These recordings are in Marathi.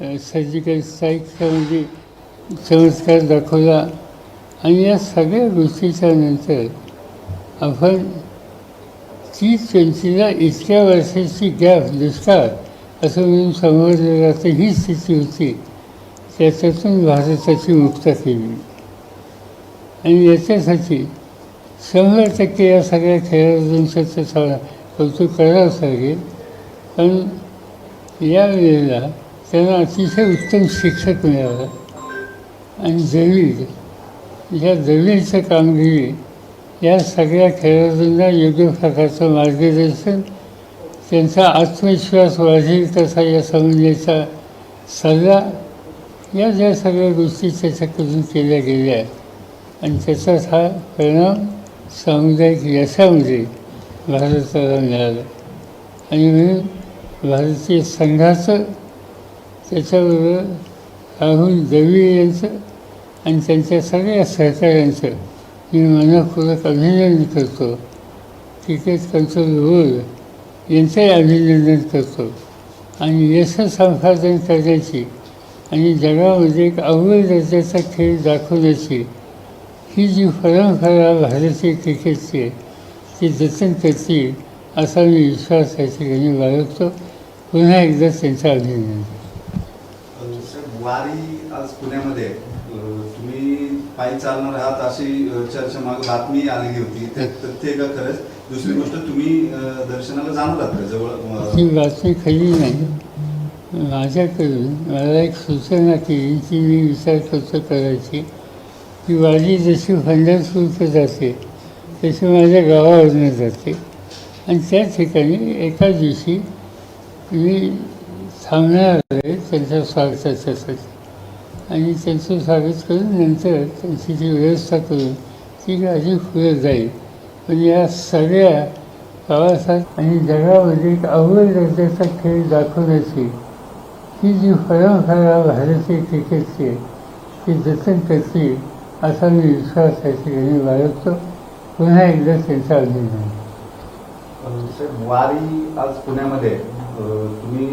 सर्जिकल स्ट्राईकचा म्हणजे चमत्कार दाखवला. आणि या सगळ्या गोष्टीच्या नंतर आपण ती त्यांचीला इतक्या वर्षाची गॅप दुष्काळ असं म्हणून समजलं जातं. ही स्थिती होती. त्याच्यातून भारताची मुक्ता केली. आणि याच्यासाठी शंभर टक्के या सगळ्या खेळाडूंचं त्याचा कौतुक करावंच लागेल. पण यावेळेला त्यांना अतिशय उत्तम शिक्षक मिळालं. आणि दलील या दलीलचं कामगिरी या सगळ्या खेळाडूंना योग्य प्रकारचं मार्गदर्शन त्यांचा आत्मविश्वास वाढेल तसा या समन्वयाचा सल्ला या ज्या सगळ्या गोष्टी त्याच्याकडून केल्या गेल्या आहेत. आणि त्याचाच हा परिणाम सामुदायिक यशामध्ये भारताला मिळाला. आणि म्हणून भारतीय संघाचं त्याच्याबरोबर राहुल दवी यांचं आणि त्यांच्या सगळ्या सहकाऱ्यांचं मी मनपूर्वक अभिनंदन करतो. क्रिकेट कंट्रोल बोर्ड यांचंही अभिनंदन करतो. आणि यश संपादन करण्याची आणि जगामध्ये एक अव्वल दर्जाचा खेळ दाखवण्याची ही जी परंपरा भारतीय क्रिकेटची आहे ती जतन करतील असा मी विश्वास या ठिकाणी बाळगतो. पुन्हा एकदा त्यांचं अभिनंदन. वारी आज पुण्यामध्ये तुम्ही पायी चालणार आहात अशी चर्चा माग बातमी आलेली होती. तथ्य का खरंच. दुसरी गोष्ट तुम्ही दर्शनाला जाणार आहात का जवळ? ही बातमी खरी नाही. माझ्याकडून मला एक सूचना केली ती मी विचार करतो करायची? की वारी जशी पंढरपूरचं जाते तशी माझ्या गावावरनं जाते. आणि त्या ठिकाणी एका दिवशी मी थांबणार त्यांच्या स्वागताच्यासाठी आणि त्यांचं स्वागत करून नंतर त्यांची जी व्यवस्था करून ती गाडी पुढे जाईल. पण या सगळ्या प्रवासात आणि जगामध्ये एक अव्वल दर्जाचा खेळ दाखवण्याची ही जी परंपरा भारतीय क्रिकेटची आहे ती जतन करतील असा मी विश्वास या ठिकाणी बाळगतो. पुन्हा एकदा त्यांचा अभिनंदन. अ, वारी आज पुण्यामध्ये तुम्ही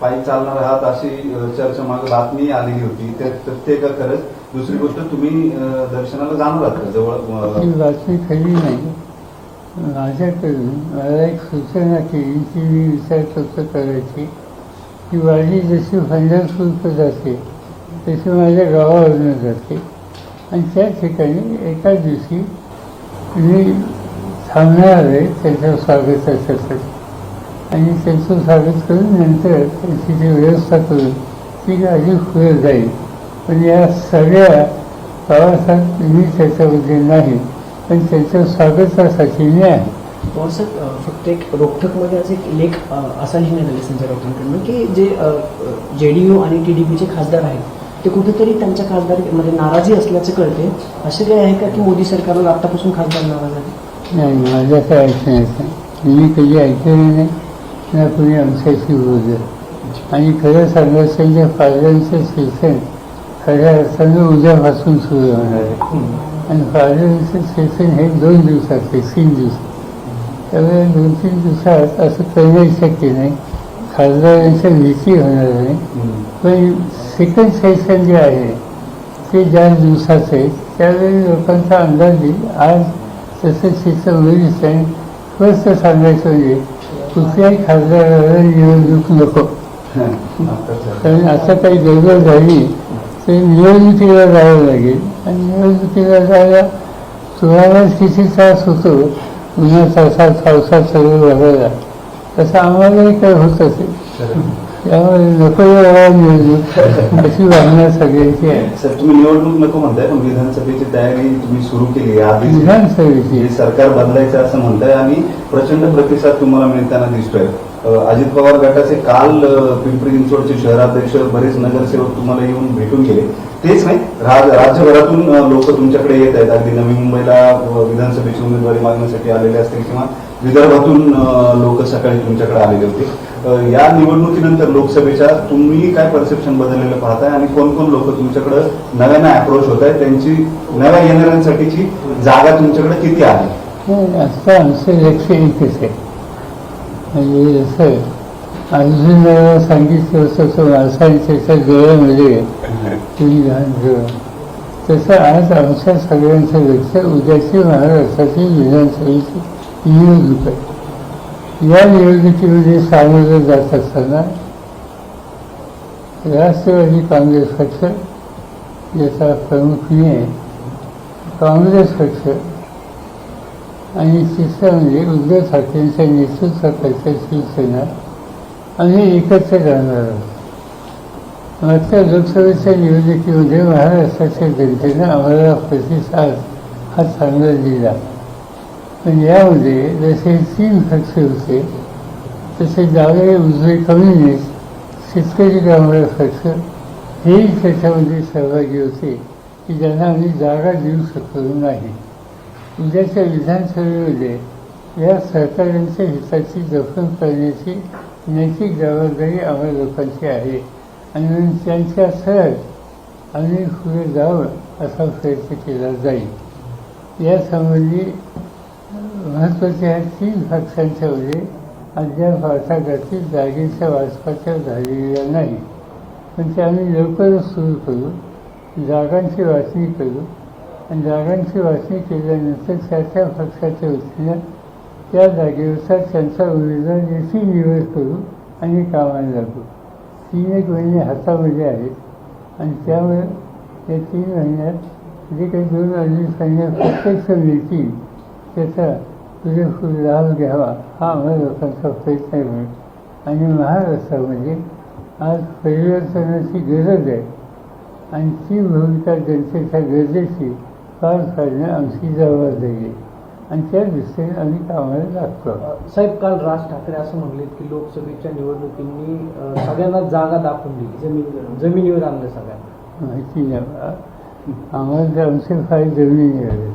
पायी चालणार आहात अशी चर्चा माग बातमी आलेली होती. त्यात तथ्य का खरंच दुसरी गोष्ट तुम्ही दर्शनाला जाणार आहात का? जवळ बातमी खरी नाही. माझ्याकडून मला एक सूचना केली ती मी विचार करतो करायची. की वाडी जशी पंढरपूरचं जाते तशी माझ्या गावावरनं जाते. आणि त्या ठिकाणी एका दिवशी मी थांबणार आहे त्यांच्या स्वागताच्यासाठी आणि त्यांचं स्वागत करून नंतर त्यांची जी व्यवस्था करून ती गाडी पुढे जाईल. पण या सगळ्या प्रवासात मी त्याच्यामध्ये नाही. पण त्यांच्या स्वागतासाठी मी आहे. अ, फक्त एक रोखठोकमध्ये असे एक लेख असा लिहिण्यात आले संजय राऊतांकडून की जे जे डी यू आणि टी डी पीचे खासदार आहेत ते कुठेतरी त्यांच्या खासदारमध्ये नाराजी असल्याचं कळते असे काय आहे का की मोदी सरकारवर आत्तापासून खासदार नाराज आहे नाही माझं काय ऐकण्याचं. मी कधी ऐकलं नाही. कुणी आमच्याशी बोललं आणि खरं सांगायचं म्हणजे फादरांचं सेशन खऱ्या अर्थानं उद्यापासून सुरू होणार आहे. आणि फादरांचं सेशन हे दोन दिवसाचे तीन दिवस त्यामुळे दोन तीन दिवसात असं करणंही शक्य नाही खासदारांच्या भीती होणार नाही पण सेकंड सेशन जे आहे ते ज्या दिवसाचं आहे त्यावेळी लोकांचा अंदाज येईल आज तसं शिक्षण होईल नाही स्पष्ट सांगायचं म्हणजे कुठल्याही खासदाराला निवडणूक नको. कारण असं काही गडबड झाली तर निवडणुकीला जावं लागेल. आणि निवडणुकीला जायला तुम्हालाच किती त्रास होतो? उन्हाचा पावसात सगळं बघायला तसं आम्हालाही काय होत असेल त्यामुळे नको अशी भावना सगळ्यांची आहे सर तुम्ही निवडणूक नको म्हणताय पण विधानसभेची तयारी तुम्ही सुरू केली आहे. आधीच विधानसभेची? हे सरकार बदलायचं असं म्हणताय आणि प्रचंड प्रतिसाद तुम्हाला मिळताना दिसतोय. अजित पवार गटाचे काल पिंपरी चिंचवडचे शहराध्यक्ष बरेच नगरसेवक तुम्हाला येऊन भेटून गेले. तेच नाही राज राज्यभरातून लोक तुमच्याकडे येत आहेत. अगदी नवी मुंबईला विधानसभेची उमेदवारी मागण्यासाठी आलेले असतील किंवा विदर्भातून लोक सकाळी तुमच्याकडे आलेले होते. या निवडणुकीनंतर लोकसभेच्या तुम्ही काय परसेप्शन बदललेलं पाहताय आणि कोण कोण लोक तुमच्याकडे नव्यानं अप्रोच होत आहेत त्यांची नव्या येणाऱ्यांसाठीची जागा तुमच्याकडे किती आहे? नाही, असं आमचं लक्ष एकच आहे. म्हणजे जसं अर्जुनाला सांगितलं होतं तो माणसाने डोळ्यामध्ये तुम्ही घाण ठेवा तसं आज आमच्या सगळ्यांचं लक्ष उद्याची महाराष्ट्राची विधानसभेची निवडणूक आहे. या निवडणुकीमध्ये सामोरं जात असताना राष्ट्रवादी काँग्रेस पक्ष याचा प्रमुख मी आहे काँग्रेस पक्ष आणि तिसरं म्हणजे उद्धव ठाकरेंच्या नेतृत्वाखालच्या शिवसेना आम्ही एकत्र राहणार आहोत. मात्र लोकसभेच्या निवडणुकीमध्ये महाराष्ट्राच्या जनतेनं आम्हाला प्रतिसाद हा चांगला दिला. पण यामध्ये जसे तीन पक्ष होते तसे डावे उजवे कम्युनिस्ट शेतकरी कामगार पक्ष हेही त्याच्यामध्ये सहभागी होते की ज्यांना आम्ही जागा देऊ शकलो नाही. उद्याच्या विधानसभेमध्ये या सहकाऱ्यांच्या हिताची जपणूक करण्याची नैतिक जबाबदारी आम्हा लोकांची आहे आणि म्हणून त्यांच्या सहज आम्ही पुढे जावं असा प्रयत्न केला जाईल. यासंबंधी महत्त्वाच्या तीन पक्षांच्यामध्ये अद्याप वाटाघाटी जागेच्या वाचपाच्या झालेल्या नाही. पण ते आम्ही लवकरच सुरू करू जागांची वाचणी करू आणि जागांची वाचणी केल्यानंतर त्या त्या पक्षाच्या वतीनं त्या जागेनुसार त्यांचा उमेदवार याची निवड करू आणि कामाला लागू. तीन एक महिने हातामध्ये आहेत आणि त्यामुळे या तीन महिन्यात जे काही दोन अडीच महिन्यात प्रत्यक्ष मिळतील त्याचा पुरेपूर लाभ घ्यावा. हा आम्हा लोकांचा प्रयत्न आहे आणि महाराष्ट्रामध्ये आज परिवर्तनाची गरज आहे. आणि ती भूमिका जनतेच्या गरजेची पार पाडणं आमची जबाबदारी आहे. आणि त्या दृष्टीने आम्ही कामाला लागतो. साहेब काल राज ठाकरे असं म्हणले की लोकसभेच्या निवडणुकींनी सगळ्यांना जागा दाखवून दिली. जमीन जमिनीवर आणलं सगळ्यांना. माहिती नाही. आम्हाला तर आमचे जमिनी मिळाले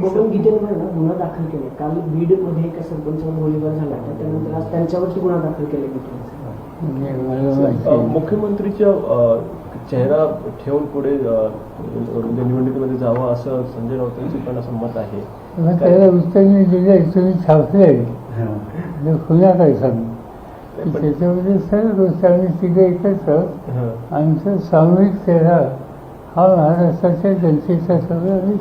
बबन गीतेंवर ना गुन्हा दाखल केले. काल बीडमध्ये एका सरपंचावर गोळीबार झाला. होता त्यानंतर आज त्यांच्यावरती गुन्हा दाखल केले गीतेंचा म्हणजे मला माहिती अ, नाही. मुख्यमंत्रीच्या अ, चेहरा ठेवून पुढे अ, म्हणजे निवडणुकीमध्ये जावं असं संजय राऊतांचं पण असं मत आहे. मग त्याला उत्तर मी दिलं तुम्ही छापले. पुन्हा काय सांगू? की त्याच्यामध्ये सर्व गोष्टी आम्ही तिघं आहोत. हं. आमचं सामूहिक चेहरा हा महाराष्ट्राच्या जनतेचा सगळं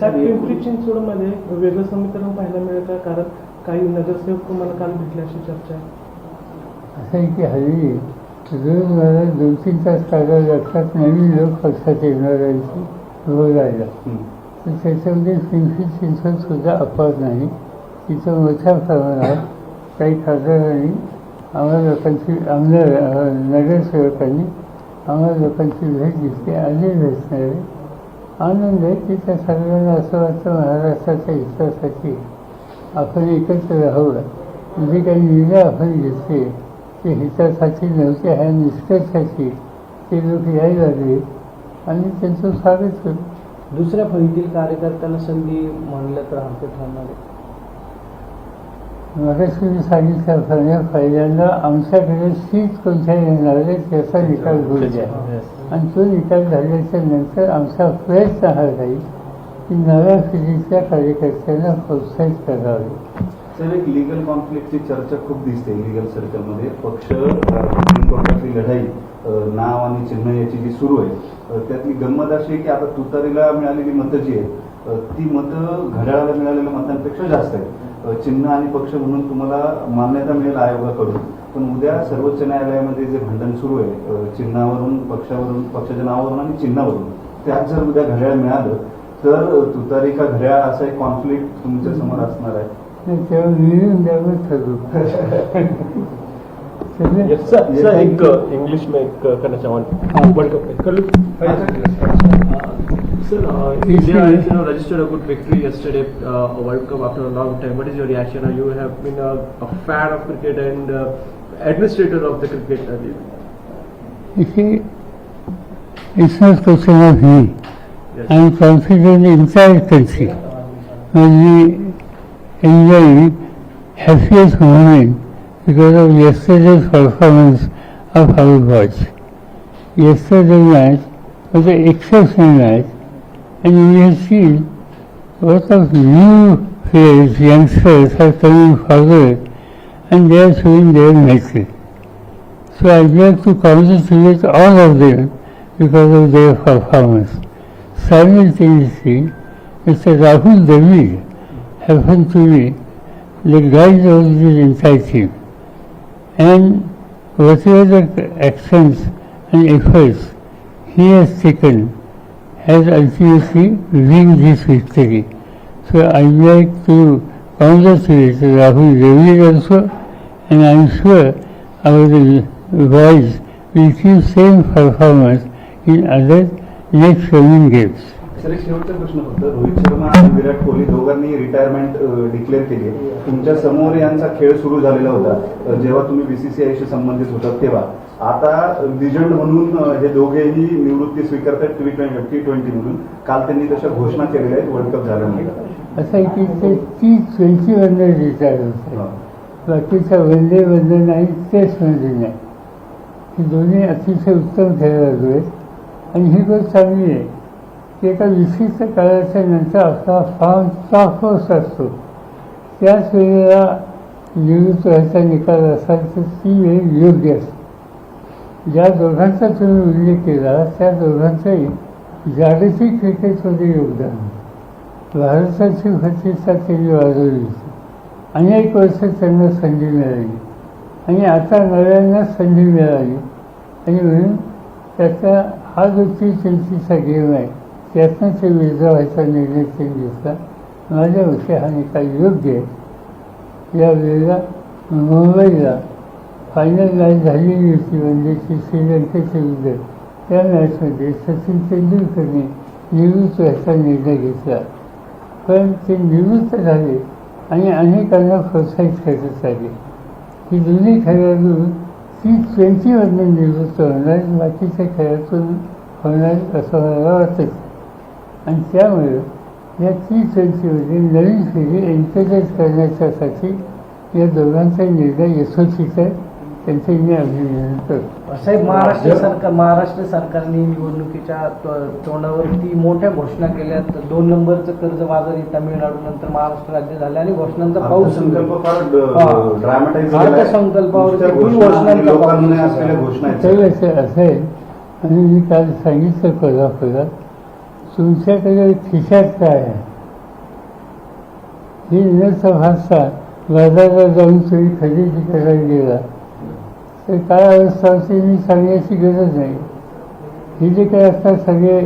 साहेब पिंपरी चिंचवडमध्ये वेगळं समीकरण पाहायला मिळेल का? कारण काही नगरसेवक तुम्हाला काल भेटले अशी चर्चा. आहे असं आहे की हल्ली रोज मला दोन तीन तास काढायला लागतात. नवीन लोक पक्षात येणार आहे बोलायला तर त्याच्यामध्ये पिंपरी चिंचवड सुद्धा अपवाद नाही. तिथं मोठ्या प्रमाणात काही खासदारांनी आम्हा लोकांची आमदार नगरसेवकांनी आम्हाला लोकांची भेट दिसते आधी भेटणारे आनंद आहे की त्या सगळ्यांना असं वाटतं महाराष्ट्राच्या हितासाठी आपण एकत्र राहूया जे म्हणजे काही निर्णय आपण घेतले ते हितासाठी नव्हते ह्या निष्कर्षाची ते लोक यायला लागले. आणि त्यांचं स्वागत करू दुसऱ्या फळीतील कार्यकर्त्यांना संधी म्हणलं तर हरकत ठरणार आहे. मगाशी मी सांगितल्याप्रमाणे पहिल्यांदा आमच्याकडे सीट कोणत्या येणार आहे त्याचा निकाल होऊ द्या आणि तो निकाल झाल्याच्यानंतर आमचा प्रयत्न हा राहील की नव्या पिढीच्या कार्यकर्त्यांना प्रोत्साहित करावे सर एक लिगल कॉन्फ्लिक्टची चर्चा खूप दिसते लिगल सर्कलमध्ये पक्ष कोर्टातली लढाई नाव आणि चिन्ह याची जी सुरू आहे त्यातली गंमत अशी आहे की आता तुतारीला मिळालेली मतं जी आहेत अ, ती मतं घड्याळाला मिळालेल्या मतांपेक्षा जास्त आहेत चिन्ह आणि पक्ष म्हणून तुम्हाला मान्यता मिळेल आयोगाकडून. पण उद्या सर्वोच्च न्यायालयामध्ये जे भांडण सुरू आहे चिन्हावरून पक्षावरून पक्षाच्या नावावरून आणि चिन्हावरून त्यात जर उद्या घड्याळ मिळालं तर तुतारी का घड्याळ असा एक कॉन्फ्लिक्ट तुमच्यासमोर असणार आहे. एक इंग्लिश में एक करना चाहूँ Sir, uh, India has you know, registered a good victory yesterday, uh, a World Cup after a long time. What is your reaction? You have been a, a fan of cricket and uh, administrator of the cricket. Uh, You see, it's not question of me. yes. I'm confident in entire country will be enjoying happiest moment because of yesterday's performance of our boys. Yesterday's match was an exceptional match and we have seen lot of new players, youngsters are coming forward and they are showing their nature. So I'd like to congratulate all of them because of their performance. Simultaneously, Mr. Rahul David happened to be the guide of this entire team. And whatever the actions and efforts he has taken has ultimately won this victory. So I like to congratulate Rahul David also, and I am sure our boys will keep same performance in other next coming games. Sir एक शेवटचा प्रश्न फक्त. रोहित शर्मा आणि विराट कोहली दोघांनी रिटायरमेंट डिक्लेअर केली आहे. तुमच्यासमोर यांचा खेळ सुरू झालेला होता. जेव्हा तुम्ही बीसीसीआयशी संबंधित होतात तेव्हा. आता लिजंड म्हणून हे दोघेही निवृत्ती स्वीकारतात टी टी ट्वेंटी म्हणून. काल त्यांनी तशा घोषणा केलेल्या आहेत वर्ल्ड कप झाल्यानंतर असं आहे की ते टी ट्वेंटी वनला रिटायर होते. बाकीच्या वंदन आणि टेस्टमध्ये नाही. हे दोन्ही अतिशय उत्तम खेळाडू आहेत. आणि ही गोष्ट चांगली आहे. एका विशिष्ट काळाच्या नंतर आपला फॉर्म टॉपच असतो. त्याच वेळेला निवृत्त व्हायचा निकाल असाल तर ती वेळ योग्य असते. ज्या दोघांचा तुम्ही उल्लेख केला त्या दोघांचंही जागतिक क्रिकेटमध्ये योगदान. भारताची प्रतिष्ठा त्यांनी वाजवली होती. अनेक वर्ष त्यांना संधी मिळाली. आणि आता नव्यांना संधी मिळाली. आणि म्हणून त्याचा हा जो त्यांचीचा गेम आहे त्यातनं ते वेगळा व्हायचा निर्णय त्यांनी घेतला माझ्या मते हा निकाल योग्य आहे. या वेळेला मुंबईला फायनल मॅच झालेली होती म्हणजे वनडेची श्रीलंकेच्या विरुद्ध त्या मॅचमध्ये सचिन तेंडुलकरने निवृत्त व्हायचा निर्णय घेतला. पण ते निवृत्त झाले आणि अनेकांना प्रोत्साहित करत आले. ही दोन्ही खेळाडू ती ट्वेंटीमधून निवृत्त होणार बाकीच्या खेळातून होणार असं मला वाटत. आणि त्यामुळे या टी ट्वेंटीमध्ये नवीन पिढी एन्करेज करण्याच्यासाठी या दोघांचा निर्णय यशस्वीच आहे. त्यांचे मी अभिनंदन करतो. साहेब महाराष्ट्र सरकार महाराष्ट्र सरकारने निवडणुकीच्या तो- तोंडावरती मोठ्या घोषणा केल्यात दोन नंबरचं कर्ज बाजारी तामिळनाडू नंतर महाराष्ट्र राज्य झाले आणि घोषणांचा पाऊस संकल्प असलेल्या घोषणा असं असेल आणि मी काल सांगितलं कोल्हापुरात तुमच्याकडे खिशात काय आहे? ही न भाषा. बाजारात जाऊन तुम्ही खरेदी करायला गेला. तर काय अवस्था होती मी सांगण्याची गरज नाही हे जे काय आता सगळे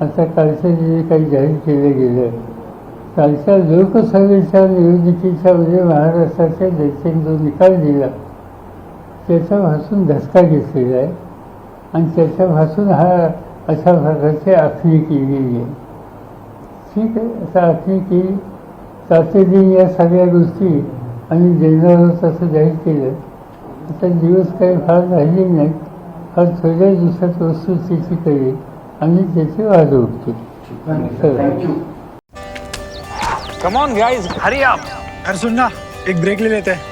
आता कालच्या जे काही जाहीर केलं गेलं कालच्या लोकसभेच्या निवडणुकीच्या म्हणजे महाराष्ट्राच्या जनतेने जो निकाल दिला. त्याच्यापासून धसका घेतलेला आहे. आणि त्याच्यापासून हा अशा प्रकारची आखणी केली आहे ठीक आहे आता आखणी केली तातडीने या सगळ्या गोष्टी आणि देणार तसं जाहीर केलं आता दिवस काही फार राहिले नाहीत फार थोड्या दिवसात वस्तुस्थिती करेल आणि त्याची वाद उठतो। Thank you come on guys hurry up अरे सुन ना एक ब्रेक ले लेते हैं।